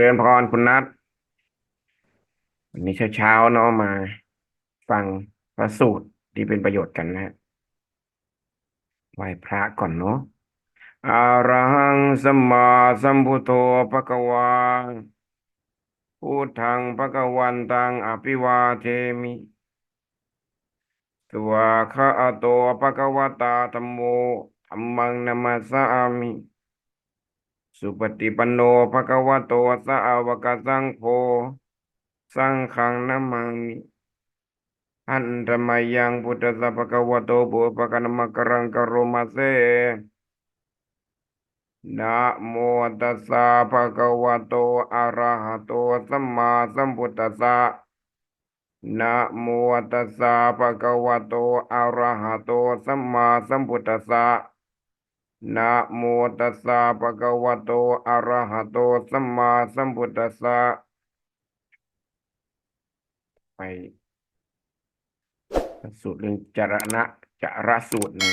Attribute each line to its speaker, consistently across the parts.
Speaker 1: เริญพรคุณนัทวันนี้เช้าๆเนาะมา ฟังพระสูตรที่เป็นประโยชน์กันนะฮะไหว้พระก่อนเนาะอระหังสัมมาสัมพุทโธภะคะวาพุทธังภะคะวันตังอภิวาเทมิสวาคะอะโตภะคะวตาธัมโมธัมมังนัมสสามิ สุปฏิปันโนภะคะวะโตสาวกสังโฆสังฆังนามามิอันธรรมยังพุทธสสะภะคะวะโตบุปกนมะกรังกะโรมาเซนะโมตัสสะภะคะวะโตอะระหะโตสัมมาสัมพุทธัสสะนะโมตัสสะภะคะวะโตอะระหะโตสัมมาสัมพุทธัสสะ นะโมตัสสะภะคะวะโตอะระหะโตสัมมาสัมพุทธัสสะไปสูตรเรื่องจรณะจระสูตรนะ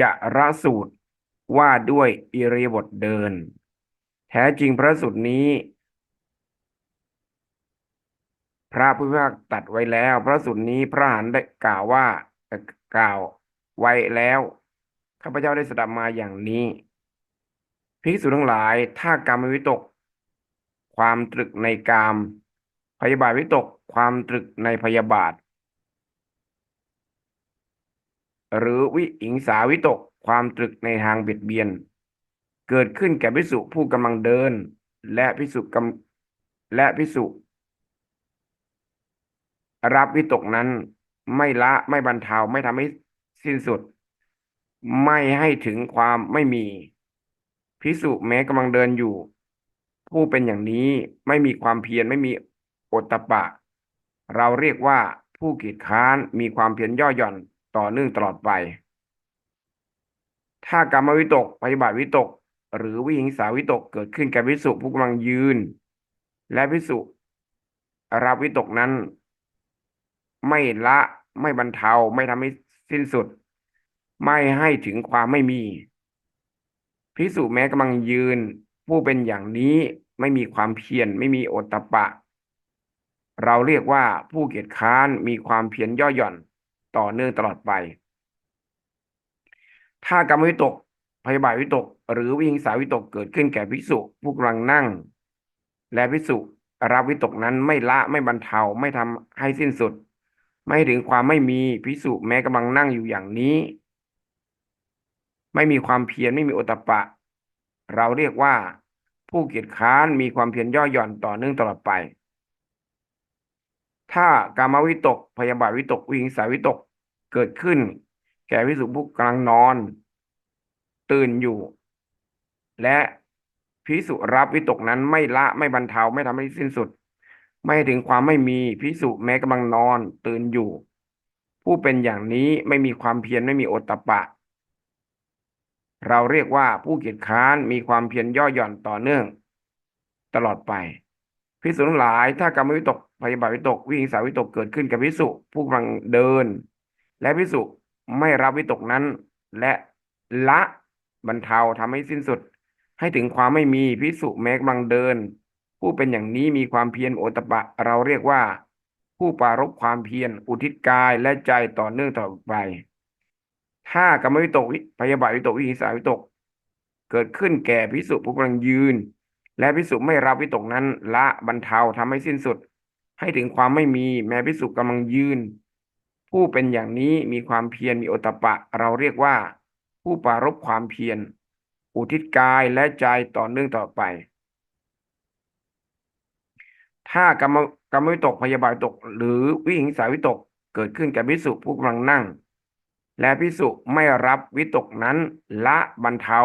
Speaker 1: จะระสูตรว่าด้วยอิริยบถเดิน แท้จริงพระสูตรนี้ พระพุทธเจ้าตัดไว้แล้ว พระสูตรนี้พระหันได้กล่าวว่ากล่าวไว้แล้วข้าพเจ้าได้สดับมาอย่างนี้ภิกษุทั้งหลาย ถ้ากามวิตก ความตรึกในกาม พยาบาทวิตก ความตรึกในพยาบาท หรือวิอิงสาวิตก ความตรึกในทางเบียดเบียน เกิดขึ้นแก่ภิกษุผู้กำลังเดิน และภิกษุกำและภิกษุ รับวิตกนั้นไม่ละไม่บรรเทาไม่ทำให้สิ้นสุด ไม่ให้ถึงความไม่มีพิสุแม้กำลังเดินอยู่ ผู้เป็นอย่างนี้ไม่มีความเพียรไม่มีอตตปปะ เราเรียกว่าผู้กีดค้านมีความเพียรย่อหย่อนต่อเนื่องตลอดไป ถ้ากรรมวิตกปฏิบัติวิตก หรือวิหิงสาวิตกเกิดขึ้นแก่พิสุผู้กำลังยืน และพิสุรับวิตกนั้น ไม่ละไม่บรรเทาไม่ทำให้สิ้นสุด ไม่ให้ถึงความไม่มีพิสุแม้กำลังยืน ผู้เป็นอย่างนี้ไม่มีความเพียรไม่มีโอตตปปะ เราเรียกว่าผู้เกียจค้านมีความเพียรย่อหย่อนต่อเนื่องตลอดไป ถ้ากรรมวิตกพยาบาทวิตก หรือวิหิงสาวิตกเกิดขึ้นแก่ภิกษุผู้กำลังนั่ง และภิกษุรับวิตกนั้นไม่ละไม่บรรเทาไม่ทำให้สิ้นสุด ไม่ถึงความไม่มีภิกษุแม้กำลังนั่งอยู่อย่างนี้ ไม่มีความเพียรไม่มีโอตปะ เราเรียกว่าผู้เกียจค้านมีความเพียรย่อหย่อนต่อเนื่องตลอดไป ถ้ากามวิตกพยาบาทวิตกวิงสาวิตกเกิดขึ้น แก่วิสุผู้กำลังนอน ตื่นอยู่ และพิสุรับวิตกนั้นไม่ละไม่บรรเทาไม่ทำให้สิ้นสุด ไม่ถึงความไม่มีพิสุแม้กำลังนอนตื่นอยู่ ผู้เป็นอย่างนี้ไม่มีความเพียรไม่มีโอตตปปะ เราเรียกว่าผู้เกียจค้านมีความเพียรย่อหย่อนต่อเนื่อง ตลอดไปพิสุทั้งหลายถ้ากรรมวิตกพยาบาทวิตกวิหิงสาวิตกเกิดขึ้นกับพิสุผู้กำลังเดิน และพิสุไม่รับวิตกนั้น และละบรรเทาทำให้สิ้นสุด ให้ถึงความไม่มีพิสุแม้กำลังเดิน ผู้เป็นอย่างนี้มีความเพียรโอตปปะเราเรียกว่า ผู้ปรารบความเพียรอุทิศกายและใจต่อเนื่องต่อไปถ้ากรรมวิตกพยาบาทวิตกวิหิงสาวิตก เกิดขึ้นแก่พิสุผู้กำลังยืน และพิสุไม่รับวิตกนั้น ละบรรเทาทำให้สิ้นสุด ให้ถึงความไม่มีแม้พิสุกำลังยืน ผู้เป็นอย่างนี้มีความเพียรมีโอตปปะเราเรียกว่า ผู้ปรารบความเพียรอุทิศกายและใจต่อเนื่องต่อไป ถ้ากรรมกรรมวิตกพยาบาทตก หรือวิหิงสาวิตกเกิดขึ้นแก่พิสุผู้กำลังนั่ง และพิสุไม่รับวิตกนั้นละบรรเทา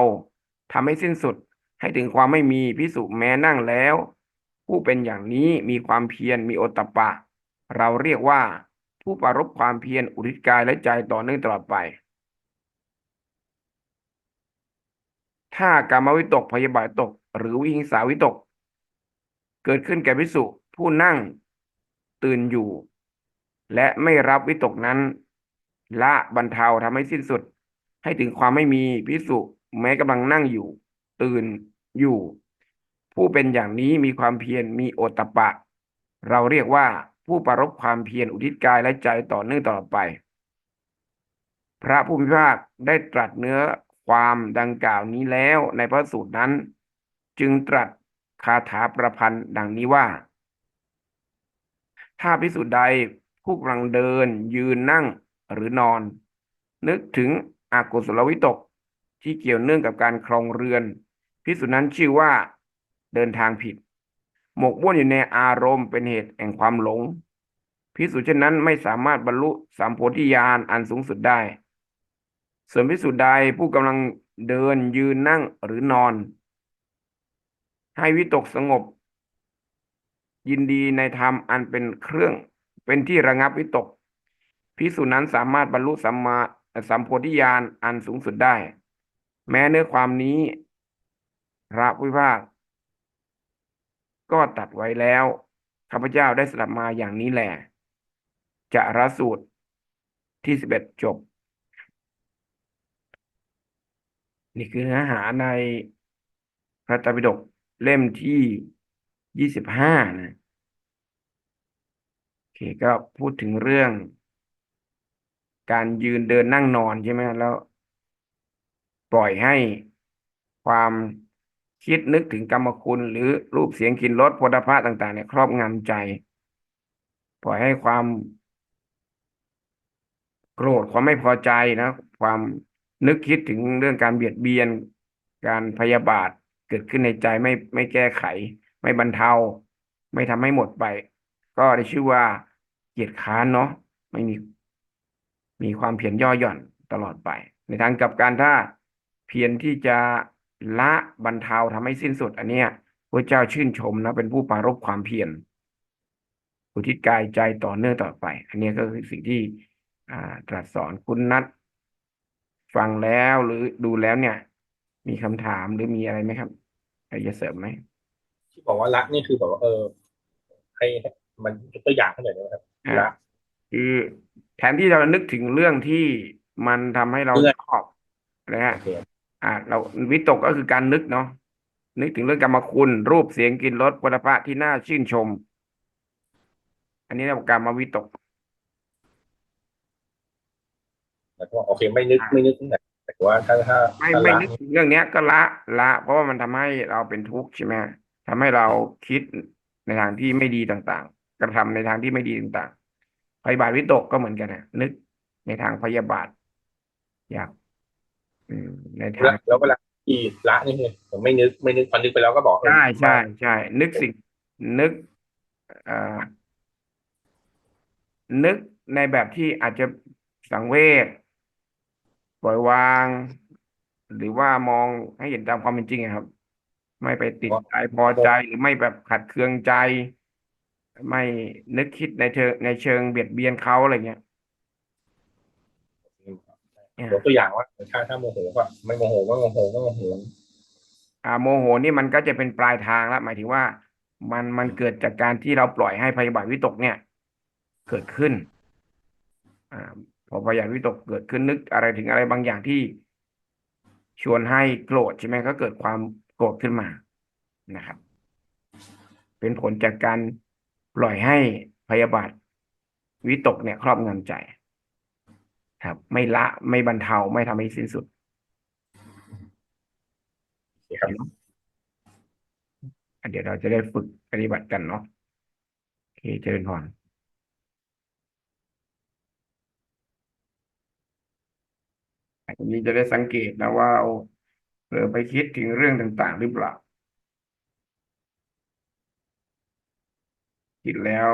Speaker 1: ทำให้สิ้นสุดให้ถึงความไม่มีพิสุแม้นั่งแล้ว ผู้เป็นอย่างนี้มีความเพียรมีโอตตปปะ เราเรียกว่าผู้ปรารบความเพียรอุทิศกายและใจต่อเนื่องตลอดไป ถ้ากามวิตกพยาบาทตก หรือวิหิงสาวิตก เกิดขึ้นแก่ภิกษุผู้นั่งตื่นอยู่ และไม่รับวิตกนั้น ละบรรเทาทำให้สิ้นสุด ให้ถึงความไม่มีภิกษุแม้กำลังนั่งอยู่ ตื่นอยู่ ผู้เป็นอย่างนี้มีความเพียรมีโอตตัปะ เราเรียกว่าผู้ประรบความเพียรอุทิศกายและใจต่อเนื่องตลอดไป พระผู้พิพากได้ตรัสเนื้อความดังกล่าวนี้แล้วในพระสูตรนั้น จึงตรัส คาถาประพันธ์ดังนี้ว่า ถ้าพิสุใดผู้กำลังเดิน ยืนนั่งหรือนอน นึกถึงอกุศลวิตก ที่เกี่ยวเนื่องกับการครองเรือน พิสุนั้นชื่อว่า เดินทางผิด หมกมุ่นอยู่ในอารมณ์เป็นเหตุแห่งความหลง พิสุเช่นนั้นไม่สามารถบรรลุสามโพธิญาณอันสูงสุดได้ ส่วนพิสุใดผู้กำลังเดินยืนนั่งหรือนอน ให้วิตกสงบ ยินดีในธรรมอันเป็นเครื่อง เป็นที่ระงับวิตกพิสุนั้นสามารถบรรลุสัมมาสัมโพธิญาณอันสูงสุดได้ แม้เนื้อความนี้ พระวิภาค ก็ตัดไว้แล้วข้าพเจ้าได้สดับมาอย่างนี้แหละจะรสูตรที่สิบเอ็ดจบ นี่คือเนื้อหาในพระตรปิฎก เล่มที่ยี่สิบห้านะโอเคก็พูดถึงเรื่อง การยืนเดินนั่งนอนใช่ไหมแล้ว ปล่อยให้ความคิดนึกถึงกรรมคุณ หรือรูปเสียงกลิ่นรสโผฏฐะต่างๆเนี่ยครอบงำใจ ปล่อยให้ความ โกรธความไม่พอใจนะ ความนึกคิดถึงเรื่องการเบียดเบียน การพยาบาท เกิดขึ้นในใจไม่ไม่แก้ไข ไม่บรรเทา ไม่ทำให้หมดไป ก็ได้ชื่อว่าเกียร์ค้านเนาะไม่มี มีความเพียรย่อหย่อนตลอดไป ในทางกับการถ้าเพียรที่จะละบรรเทาทำให้สิ้นสุด อันเนี้ยพระเจ้าชื่นชมนะเป็นผู้ปรารบความเพียรอุทิศกายใจต่อเนื่องต่อไป อันนี้ก็คือสิ่งที่ตรัสสอนคุณนัทฟังแล้วหรือดูแล้วเนี่ย มีคำถามหรือมีอะไรไหมครับ อะไรจะเสริมไหม
Speaker 2: ที่บอกว่าละนี่คือแบบว่าเออให้มันยกตัวอย่างให้หน่อยได้ไหมครับ
Speaker 1: อ่า
Speaker 2: ละ
Speaker 1: คือแทนที่เรานึกถึงเรื่องที่มันทำให้เรา
Speaker 2: เรื่อง
Speaker 1: ชอบนะฮะ
Speaker 2: โอเค
Speaker 1: อ่าเราวิตกก็คือการนึกเนาะนึกถึงเรื่องกรรมคุณ รูปเสียงกลิ่นรสผลิภัณฑ์ที่น่าชื่นชม อันนี้เรียกว่าการมาวิตก
Speaker 2: แล้วก็โอเค ไม่นึก
Speaker 1: อ่า
Speaker 2: ไม่นึกแต่แต่ ว่าถ้าถ้า
Speaker 1: ไม่
Speaker 2: ถ้า
Speaker 1: ไม่
Speaker 2: ละ
Speaker 1: นึกถึงเรื่องเนี้ยก็ละละ เพราะว่ามันทำให้เราเป็นทุกข์ใช่ไหมทำให้เราคิดในทางที่ไม่ดีต่างๆ กระทำในทางที่ไม่ดีต่างๆพยาบาทวิตกก็เหมือนกันนะนึกในทางพยาบาทอยากอืมในทาง
Speaker 2: ละแล้วเวลาที่ละนี่คือผมไม่นึกไม่นึกพอนึกไปแล้วก็บอกเออ
Speaker 1: ใช่ใช่ใช่นึกสิ่งนึกเอ่อนึกในแบบที่อาจจะสังเวช ปล่อยวาง หรือว่ามองให้เห็นตามความเป็นจริงอะครับ ไม่ไปติดใจพอใจหรือไม่แบบขัดเคืองใจ ไม่นึกคิดในเชิงในเชิงเบียดเบียนเขาอะไรเงี้ย
Speaker 2: ยกตัวอย่างว่าถ้าถ้าโมโหก็ไม่โมโหไม่โมโหไม่โมโห
Speaker 1: อ่าโมโหนี่มันก็จะเป็นปลายทางแล้วหมายถึงว่า มันมันเกิดจากการที่เราปล่อยให้พยาบาทวิตกเนี่ย เกิดขึ้น อ่า พอพยาบาทวิตกเกิดขึ้นนึกอะไรถึงอะไรบางอย่างที่ชวนให้โกรธใช่ไหมก็เกิดความโกรธขึ้นมานะครับ เป็นผลจากการปล่อยให้พยาบาทวิตกเนี่ยครอบงำใจ ครับ ไม่ละไม่บรรเทาไม่ทำให้สิ้นสุด
Speaker 2: ครับ
Speaker 1: อะเดี๋ยวเราจะได้ฝึกปฏิบัติกันเนาะโอเคเจริญพร อันนี้จะได้สังเกตนะว่าเอาเผลอไปคิดถึงเรื่องต่าง ๆ หรือเปล่า คิดแล้ว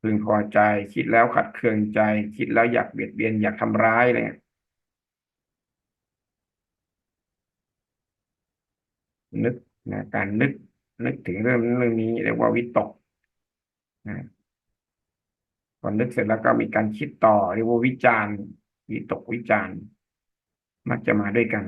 Speaker 1: พึงพอใจ คิดแล้วขัดเคืองใจ คิดแล้วอยากเบียดเบียนอยากทำร้ายอะไรเงี้ยนึกนะการนึกนึกถึงเรื่องนั้นเรื่องนี้เรียกว่าวิตกนะพอนึกเสร็จแล้วก็มีการคิดต่อเรียกว่าวิจารณ์ วิตกวิจารณ์มักจะมาด้วยกัน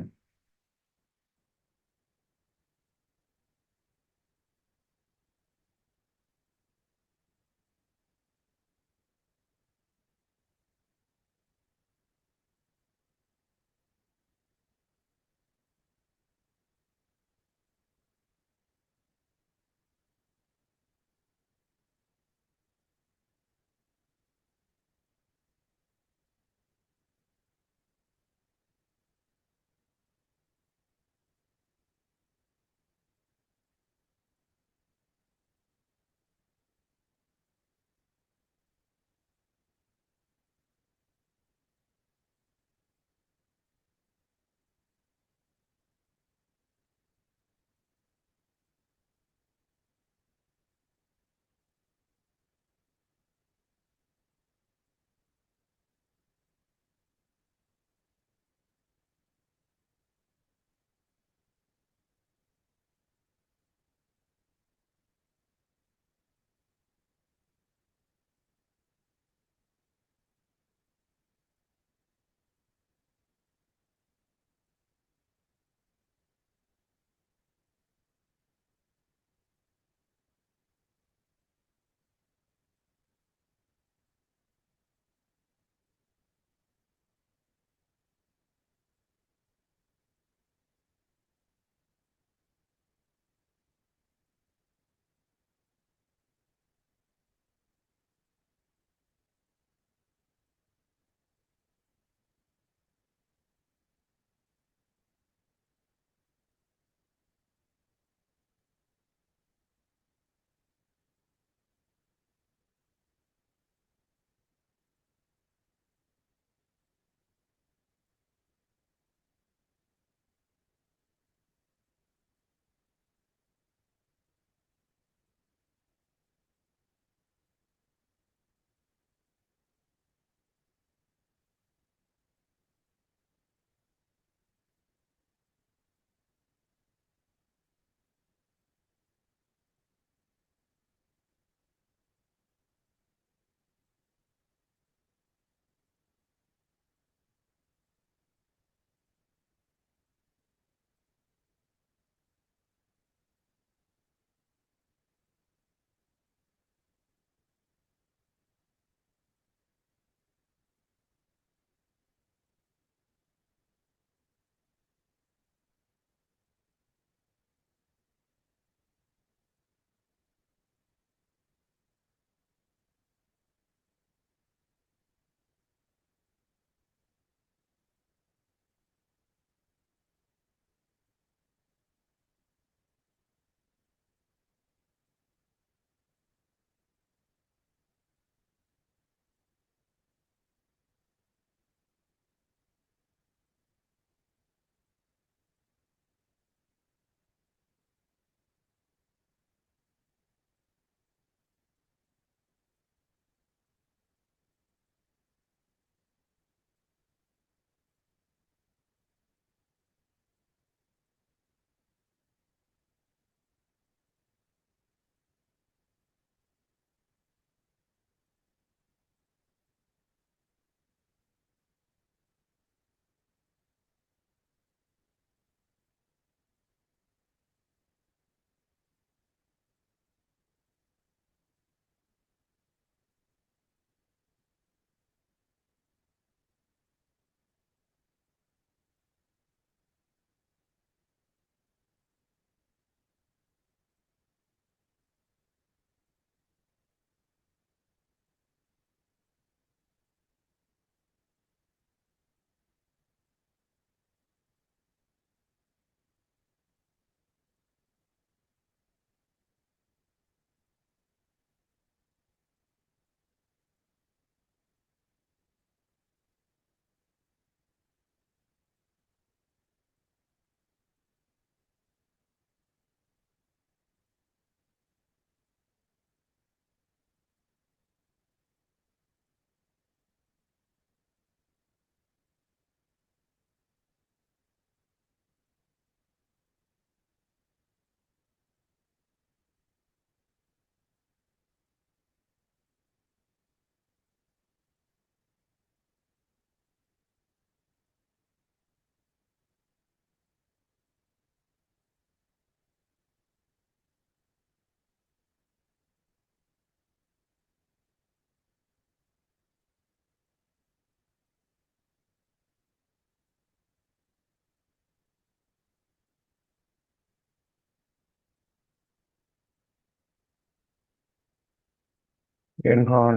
Speaker 1: เจริญพร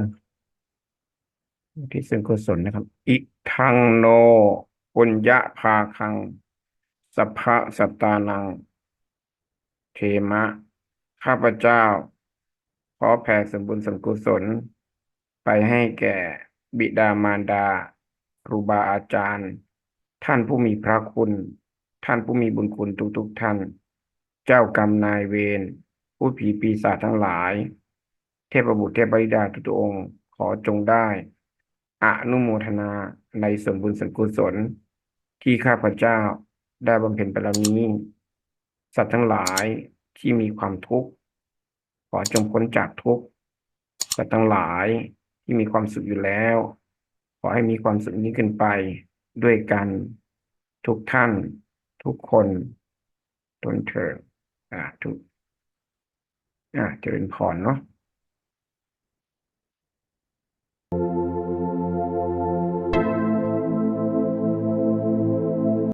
Speaker 1: ที่ส่วนกุศลนะครับ อิทังโนปุญญภาคัง สัพพะสัตตานัง เทมะ ข้าพเจ้า ขอแผ่ส่วนบุญส่วนกุศล ไปให้แก่บิดามารดา ครูบาอาจารย์ ท่านผู้มีพระคุณ ท่านผู้มีบุญคุณทุกๆท่าน เจ้ากรรมนายเวรผู้ผีปีศาจทั้งหลาย เทพบุตรเทพธิดาทุกๆองค์ ขอจงได้อนุโมทนาในส่วนบุญส่วนกุศล ที่ข้าพเจ้าได้บำเพ็ญไปแล้วนี้ สัตว์ทั้งหลายที่มีความทุกข์ ขอจงพ้นจากทุกข์สัตว์ทั้งหลายที่มีความสุขอยู่แล้ว ขอให้มีความสุขนี้ขึ้นไปด้วยกันทุกท่าน ทุกคนทนเถิดอ่าทุกอ่าเจริญพรเนาะ